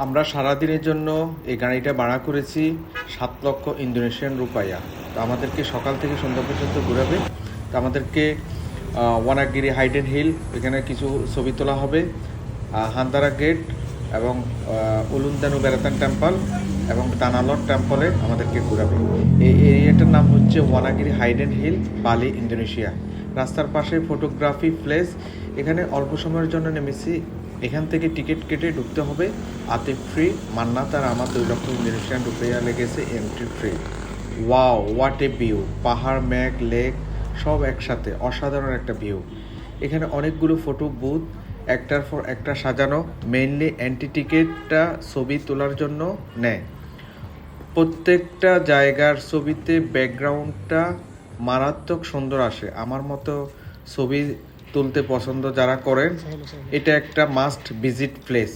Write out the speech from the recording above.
আমরা সারাদিনের জন্য এই গাড়িটা ভাড়া করেছি সাত লক্ষ ইন্দোনেশিয়ান রুপাইয়া তো আমাদেরকে সকাল থেকে সন্ধ্যা পর্যন্ত ঘুরাবে। তো আমাদেরকে ওয়ানাগিরি হাইডেন হিল, এখানে কিছু ছবি তোলা হবে। হান্দারা গেট এবং উলুন্দানু বেড়াতান টেম্পল এবং দানালট টেম্পলে আমাদেরকে ঘুরাবে। এই এরিয়াটার নাম হচ্ছে ওয়ানাগিরি হাইডেন হিল, বালি, ইন্দোনেশিয়া। রাস্তার পাশে ফটোগ্রাফি প্লেস। এখানে অল্প সময়ের জন্য নেমেছি। এখান থেকে টিকিট কেটে ঢুকতে হবে। আতে ফ্রি মান্নাত আর আমার দুই লক্ষ ইন্দোনেশিয়ান রুপিয়া লেগেছে entry free wow what a view পাহাড় ম্যাগ লেক সব একসাথে, অসাধারণ একটা ভিউ এখানে অনেকগুলো ফটো বুথ একটার পর একটা সাজানো। মেইনলি অ্যান্টি টিকিটটা ছবি তোলার জন্য নেয়। প্রত্যেকটা জায়গার ছবিতে ব্যাকগ্রাউন্ডটা মারাত্মক সুন্দর আসে। আমার মতো ছবি তুলতে পছন্দ যারা করেন এটা একটা মাস্ট ভিজিট প্লেস